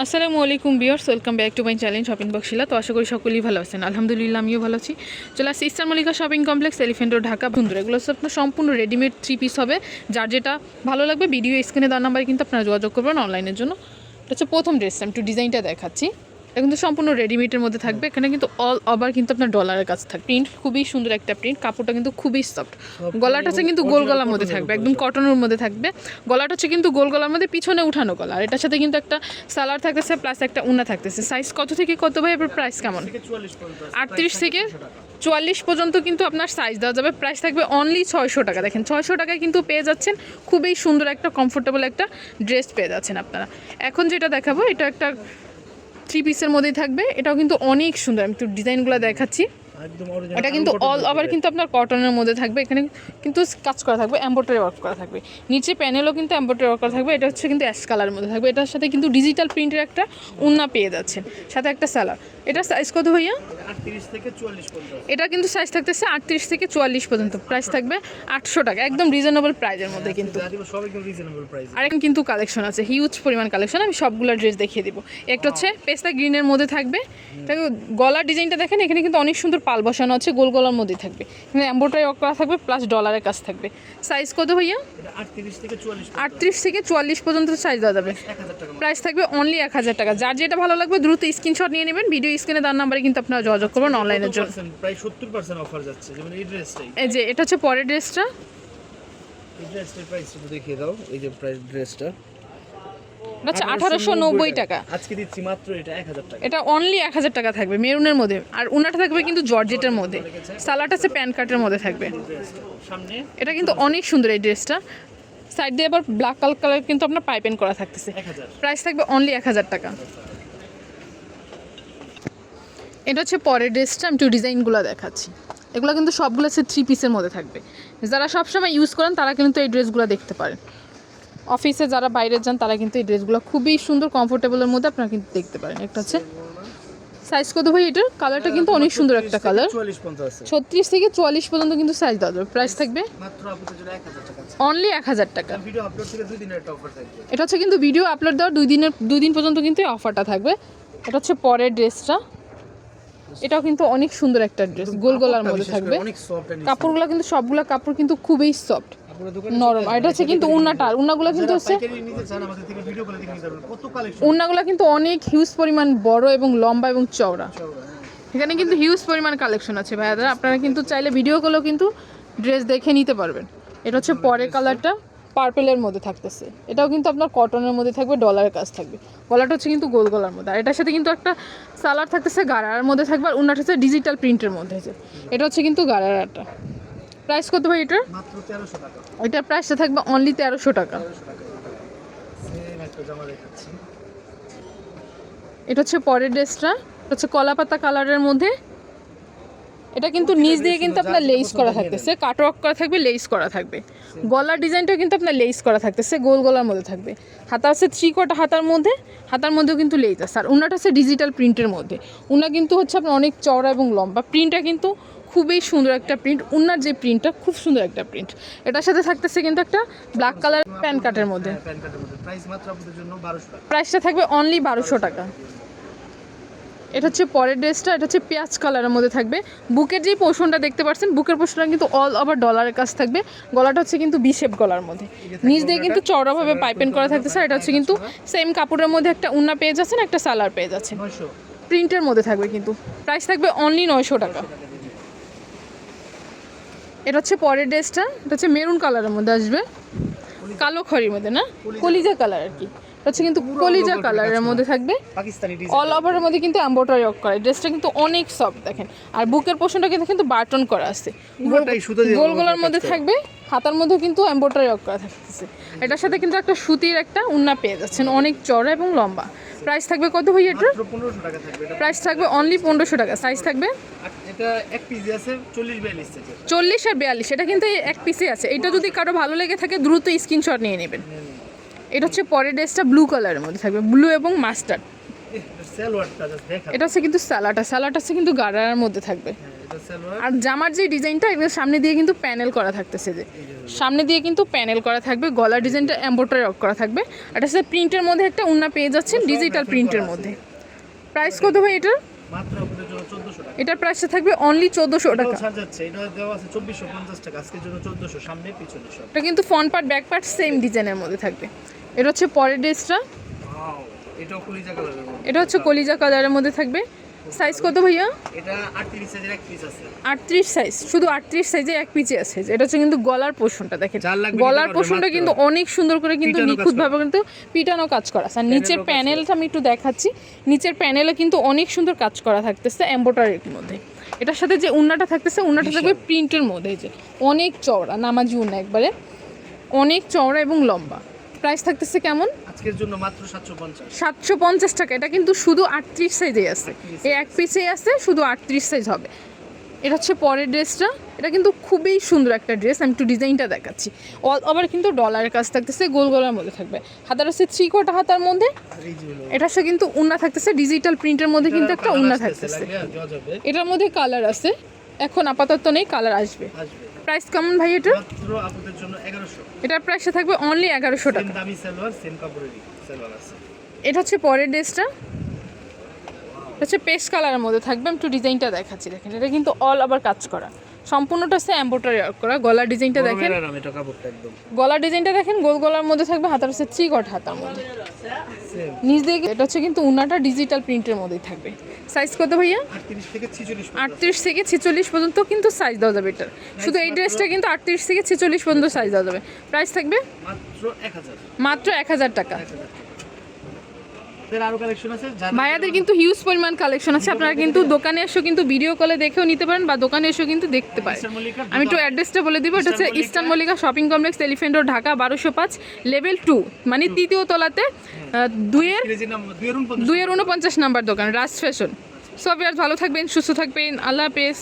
আসসালামু আলাইকুম বিয়ার্স welcome back to my challenge shopping বক্সিলা তো আশা করি সকলেই ভালো আছেন। আলহামদুলিল্লাহ, আমিও ভালো আছি। চলে আসছি Easter Mallika shopping complex, Elephant Road, Dhaka, বন্ধুরা। এগুলো হচ্ছে আপনার সম্পূর্ণ রেডিমেড থ্রি পিস হবে। যার যেটা ভালো লাগবে, ভিডিও স্ক্রিনে দেওয়ার নাম্বারে কিন্তু আপনারা যোগাযোগ করবেন অনলাইনের জন্য। এটা হচ্ছে প্রথম ড্রেস, আমি একটু ডিজাইনটা দেখাচ্ছি। এটা কিন্তু সম্পূর্ণ রেডিমেডের মধ্যে থাকবে। এখানে কিন্তু অল ওভার কিন্তু আপনার ডলারের কাজ থাকবে। প্রিন্ট খুবই সুন্দর একটা প্রিন্ট কাপড়টা কিন্তু খুবই সফট গলাটা হচ্ছে কিন্তু গোল গলার মধ্যে থাকবে। একদম কটনের মধ্যে থাকবে। গলাটা হচ্ছে কিন্তু গোল গলার মধ্যে পিছনে উঠানো গলা আর এটার সাথে কিন্তু একটা সালার থাকতেছে প্লাস একটা উনা থাকতেছে। সাইজ কত থেকে কত ভাই? এবার প্রাইস কেমন? আটত্রিশ থেকে চুয়াল্লিশ পর্যন্ত কিন্তু আপনার সাইজ দেওয়া যাবে। প্রাইস থাকবে অনলি ছয়শো টাকা। দেখেন ছয়শো টাকায় কিন্তু পেয়ে যাচ্ছেন। খুবই সুন্দর একটা কমফোর্টেবল একটা ড্রেস পেয়ে যাচ্ছেন আপনারা। এখন যেটা দেখাবো এটা একটা থ্রি পিসের মধ্যেই থাকবে। এটাও কিন্তু অনেক সুন্দর। আমি একটু ডিজাইনগুলো দেখাচ্ছি। এটা কিন্তু অল ওভার কিন্তু আপনার কটনের মধ্যে থাকবে এখানে কিন্তু কাজ করা থাকবে এম্ব্রয়ডারি ওয়ার্ক করা থাকবে। নিচে প্যানেলও কিন্তু এম্ব্রয়ডারি ওয়ার্ক করা থাকবে এটা হচ্ছে কিন্তু অ্যাশ কালারের মধ্যে থাকবে। এটার সাথে কিন্তু ডিজিটাল প্রিন্টের একটা উন্না পেয়ে যাচ্ছেন সাথে একটা স্যালার এটা সাইজ কত ভাইয়া? 38 থেকে 44 পর্যন্ত। এটা কিন্তু সাইজ থাকতেছে আটত্রিশ থেকে চুয়াল্লিশ পর্যন্ত প্রাইস থাকবে আটশো টাকা একদম রিজনেবল প্রাইজের মধ্যে কিন্তু। রিজনেবল প্রাইস আর এখন কিন্তু কালেকশন আছে হিউজ পরিমাণ কালেকশন আমি সবগুলো ড্রেস দেখিয়ে দিব। একটা হচ্ছে পেস্তা গ্রিনের মধ্যে থাকবে গলার ডিজাইনটা দেখেন এখানে কিন্তু অনেক সুন্দর পাল বসানো আছে গোল গলার মধ্যেই থাকবে। এখানে এম্ব্রয়ডারি ওয়ার্ক করা থাকবে প্লাস ডলারের কাজ থাকবে। সাইজ কত ভাইয়া? এটা 38 থেকে 44 আটত্রিশ থেকে চুয়াল্লিশ পর্যন্ত সাইজ দেওয়া যাবে। 1000 প্রাইস থাকবে অনলি এক হাজার টাকা। যার যেটা ভালো লাগবে দ্রুত স্ক্রিনশট নিয়ে নেবেন। ভিডিও স্ক্রিনে দেওয়ার নাম্বারে কিন্তু আপনারা যোগাযোগ করবেন অনলাইনের জন্য। প্রায় 70% অফার যাচ্ছে যেমন এই ড্রেসটাই এই যে এটা হচ্ছে পরের ড্রেসটা এই ড্রেসটার প্রাইস দেখিয়ে দাও এই যে প্রাইস ড্রেসটা হচ্ছে আঠারোশো নব্বই টাকা। আজকে দিচ্ছি মাত্র এটা 1000 টাকা। এটা অনলি এক হাজার টাকা থাকবে মেরুনের মধ্যে। আর উনাটা থাকবে কিন্তু জর্জেটের মধ্যে। সালাটা হচ্ছে প্যান কার্টের মধ্যে থাকবে। সামনে। এটা কিন্তু অনেক সুন্দর এই ড্রেসটা। সাইড দিয়ে আবার ব্ল্যাক কালার কালার কিন্তু আপনার পাইপেন করা থাকতেছে। প্রাইস থাকবে অনলি এক হাজার টাকা। এটা হচ্ছে পরের ড্রেসটা আমি একটু ডিজাইনগুলো দেখাচ্ছি। এগুলো কিন্তু সবগুলো হচ্ছে থ্রি পিসের মধ্যে থাকবে। যারা সবসময় ইউজ করেন তারা কিন্তু এই ড্রেসগুলো দেখতে পারেন। অফিসে যারা বাইরে যান তারা কিন্তু এই ড্রেসগুলো খুবই সুন্দর কমফোর্টেবলের মধ্যে আপনারা কিন্তু দেখতে পারেন। একটা হচ্ছে সাইজ কত ভাই এটার? কালারটা কিন্তু অনেক সুন্দর একটা কালার 44 পর্যন্ত আছে। ছত্রিশ থেকে চুয়াল্লিশ পর্যন্ত কিন্তু সাইজ দেওয়া যাবে। প্রাইস থাকবে মাত্র আপনাদের জন্য 1000 টাকা অনলি এক হাজার টাকা। ভিডিও আপলোড থেকে দুই দিনের একটা অফার থাকবে। এটা হচ্ছে কিন্তু ভিডিও আপলোড দেওয়ার দুই দিনের দুই দিন পর্যন্ত কিন্তু এই অফারটা থাকবে। এটা হচ্ছে পরের ড্রেসটা। এটাও কিন্তু অনেক সুন্দর একটা ড্রেস। গোল গলার মধ্যে থাকবে। কাপড়গুলো কিন্তু সবগুলো কাপড় কিন্তু খুবই সফট নরম। আর এটা হচ্ছে কিন্তু উন্নাটা। উন্নাগুলো কিন্তু হচ্ছে উন্নাগুলো কিন্তু অনেক হিউজ পরিমাণ বড় এবং লম্বা এবং চওড়া। এখানে কিন্তু হিউজ পরিমাণ কালেকশন আছে ভাইয়াদের আপনারা কিন্তু চাইলে ভিডিও কলেও কিন্তু ড্রেস দেখে নিতে পারবেন। এটা হচ্ছে পরের কালারটা পার্পেলের মধ্যে থাকতেছে। এটাও কিন্তু আপনার কটনের মধ্যে থাকবে ডলারের কাজ থাকবে। গলাটা হচ্ছে কিন্তু গোল গলার মধ্যে। আর এটার সাথে কিন্তু একটা সালার থাকতেছে গারার মধ্যে থাকবে আর উন্নাটা হচ্ছে ডিজিটাল প্রিন্টের মধ্যে এটা হচ্ছে কিন্তু গারারাটা প্রাইস কত ভাই এটা মাত্র 1300 টাকা। এটার প্রাইসটা থাকবে অনলি তেরোশো টাকা। 1300 টাকা। সেম একটা জামা দেখাচ্ছি। এটা হচ্ছে পরের ড্রেসটা। এটা হচ্ছে কলাপাতা কালারের মধ্যে। এটা কিন্তু নিচ দিয়ে কিন্তু আপনার লেস করা থাকতেছে কাটওয়ার্ক করা থাকবে লেস করা থাকবে। গলার ডিজাইনটাও কিন্তু আপনার লেস করা থাকতেছে গোল গলার মধ্যে থাকবে। হাতা আছে থ্রি কোটা হাতার মধ্যে। হাতার মধ্যেও কিন্তু লেস আছে। আর উনাটা হচ্ছে ডিজিটাল প্রিন্টের মধ্যে। উনা কিন্তু হচ্ছে আপনার অনেক চওড়া এবং লম্বা। প্রিন্টটা কিন্তু খুবই সুন্দর একটা প্রিন্ট উনার যে প্রিন্টটা খুব সুন্দর একটা প্রিন্ট এটার সাথে থাকতেছে কিন্তু একটা ব্ল্যাক কালার প্যান কার্টের মধ্যে। কার্ডের মধ্যে। প্রাইস মাত্র আপনাদের জন্য 1200 টাকা। প্রাইসটা থাকবে অনলি বারোশো টাকা। এটা হচ্ছে পরের ড্রেসটা এটা হচ্ছে পেঁয়াজ কালারের মধ্যে থাকবে। বুকের যে পোর্শনটা দেখতে পাচ্ছেন বুকের পোর্শনটা কিন্তু অল ওভার ডলারের কাজ থাকবে। গলাটা হচ্ছে কিন্তু বিশেপ গলার মধ্যে। নিচ দিয়ে কিন্তু চওড়াভাবে পাইপেন করা থাকতেছে এটা হচ্ছে কিন্তু সেম কাপড়ের মধ্যে একটা উন্না পেয়ে যাচ্ছেন একটা সালার পেয়ে যাচ্ছেন প্রিন্টের মধ্যে থাকবে কিন্তু। প্রাইস থাকবে অনলি নয়শো টাকা। এটা হচ্ছে পরের ড্রেসটা এটা হচ্ছে মেরুন কালারের মধ্যে আসবে। কালো খড়ির মধ্যে না? কলিজা। কালার আর কি। হচ্ছে কিন্তু কলিজা কালারের মধ্যে থাকবে। পাকিস্তানি অল ওভারের মধ্যে কিন্তু এম্ব্রয়ডারি ওয়ার্ক করা। ড্রেসটা কিন্তু অনেক সফট দেখেন। আর বুকের পোর্শনটা কিন্তু কিন্তু বাটন করা আছে। দিয়ে গোলগোলার মধ্যে থাকবে। হাতার মধ্যে কিন্তু এম্ব্রয়ডারি ওয়ার্ক করা থাকতেছে। এটার সাথে কিন্তু একটা সুতির একটা উন্না পেয়ে যাচ্ছেন। অনেক চড়া এবং লম্বা। প্রাইস থাকবে কত ভাই এটার? মাত্র 1500 টাকা থাকবে এটা। প্রাইস থাকবে অনলি পনেরোশো টাকা। সাইজ থাকবে? এটা এক পিস আছে 40 42 সাইজের চল্লিশ আর বিয়াল্লিশ। এটা কিন্তু এক পিসে আছে। এটা যদি কারও ভালো লেগে থাকে দ্রুত স্ক্রিনশট নিয়ে নেবেন। এটা হচ্ছে পরের ড্রেসটা ব্লু কালারের মধ্যে থাকবে ব্লু এবং মাস্টার্ড এটা হচ্ছে কিন্তু স্যালাডটা স্যালাড আছে কিন্তু গাড়ার মধ্যে থাকবে। হ্যাঁ, আর জামার যে ডিজাইনটা এগুলো সামনে দিয়ে কিন্তু প্যানেল করা থাকতেছে যে। সামনে দিয়ে কিন্তু প্যানেল করা থাকবে গলার ডিজাইনটা এম্বোটারি করা থাকবে। আর এটা হচ্ছে প্রিন্টের মধ্যে একটা উন্না পেয়ে যাচ্ছেন ডিজিটাল প্রিন্টের মধ্যে। প্রাইস কত ভাই এটার মাত্র আপনাদের জন্য 1400 টাকা এটার প্রাইসটা থাকবে অনলি চোদ্দোশো টাকা এটাও ছাড় যাচ্ছে এটা দেওয়া আছে 2450 টাকা আজকের জন্য 1400 সামনে পিছনে সব। এটা কিন্তু front part back part same ডিজাইনের মধ্যে থাকবে। এটা হচ্ছে পরের ড্রেসটা এটাও কলিজা কালারের এটা হচ্ছে কলিজা কালারের মধ্যে থাকবে। সাইজ কত ভাইয়া? এটা 38 সাইজের এক পিস আছে। আটত্রিশ সাইজ শুধু আটত্রিশ সাইজে এক পিচে আছে। এটা হচ্ছে কিন্তু গলার পোর্শনটা দেখেন। গলার পোর্শনটা কিন্তু অনেক সুন্দর করে কিন্তু নিখুঁতভাবে কিন্তু পিটানো কাজ করা আছে। আর নিচের প্যানেলটা আমি একটু দেখাচ্ছি। নিচের প্যানেলে কিন্তু অনেক সুন্দর কাজ করা থাকতেছে এম্বোটারির মধ্যে। এটার সাথে যে উন্নাটা থাকতেছে উন্নাটা থাকবে প্রিন্টের মধ্যে। যে অনেক চওড়া নামাজি উন্না একবারে। অনেক চওড়া এবং লম্বা। প্রাইস থাকতেছে কেমন? আজকের জন্য মাত্র 750 সাতশো পঞ্চাশ টাকা। এটা কিন্তু শুধু আটত্রিশ সাইজেই আছে। এই এক পিসেই আছে শুধু আটত্রিশ সাইজ হবে। এটা হচ্ছে পরের ড্রেসটা। এটা কিন্তু খুবই সুন্দর একটা ড্রেস। আমি একটু ডিজাইনটা দেখাচ্ছি। অল- আবার কিন্তু ডলারের কাজ থাকতেছে গোল গলার মধ্যে থাকবে। হাতার আছে থ্রি কোটা হাতার মধ্যে। এটার সাথে কিন্তু উন্না থাকতেছে ডিজিটাল প্রিন্টের মধ্যে কিন্তু একটা উন্না থাকতেছে। এটার মধ্যে কালার আছে। এখন আপাতত নেই কালার আসবে। আসবে। প্রাইস কেমন ভাই এটা? জন্য 1100 এটার প্রাইসটা থাকবে অনলি এগারোশো সেম টাকা। দামি সালোয়ার সেম কাপড়েরই সালোয়ার আছে। এটা হচ্ছে পরের ড্রেসটা। হচ্ছে পেস্ট কালারের মধ্যে থাকবে। আমি একটু ডিজাইনটা দেখাচ্ছি দেখেন। এটা কিন্তু অল আবার কাজ করা। সম্পূর্ণটা হচ্ছে এম্বোটারি করা। গলার ডিজাইনটা দেখেন। গলার ডিজাইনটা দেখেন গোল গলার মধ্যে থাকবে হাতার হচ্ছে থ্রি কট হাতার মধ্যে। নিচ দিয়ে এটা হচ্ছে কিন্তু উনাটা ডিজিটাল প্রিন্টের মধ্যেই থাকবে। সাইজ কত ভাইয়া? 38 থেকে 46 আটত্রিশ থেকে ছেচল্লিশ পর্যন্ত কিন্তু সাইজ দেওয়া যাবে এটার শুধু এই ড্রেসটা কিন্তু আটত্রিশ থেকে ছেচল্লিশ পর্যন্ত সাইজ দেওয়া যাবে। প্রাইস থাকবে? মাত্র এক হাজার টাকা। এর আরও কালেকশন আছে? ভাইয়াদের কিন্তু হিউজ পরিমাণ কালেকশন আছে। আপনারা কিন্তু দোকানে এসেও কিন্তু ভিডিও কলে দেখেও নিতে পারেন বা দোকানে এসেও কিন্তু দেখতে পারেন। আমি একটু অ্যাড্রেসটা বলে দিব। এটা হচ্ছে Eastern Mallika shopping complex Elephant Road Dhaka বারোশো পাঁচ লেভেল টু মানে তৃতীয় তলাতে রুম দুইয়ের উনপঞ্চাশ নাম্বার দোকান রাজ ফ্যাশন সব আর ভালো থাকবেন সুস্থ থাকবেন আল্লাহ হাফেজ।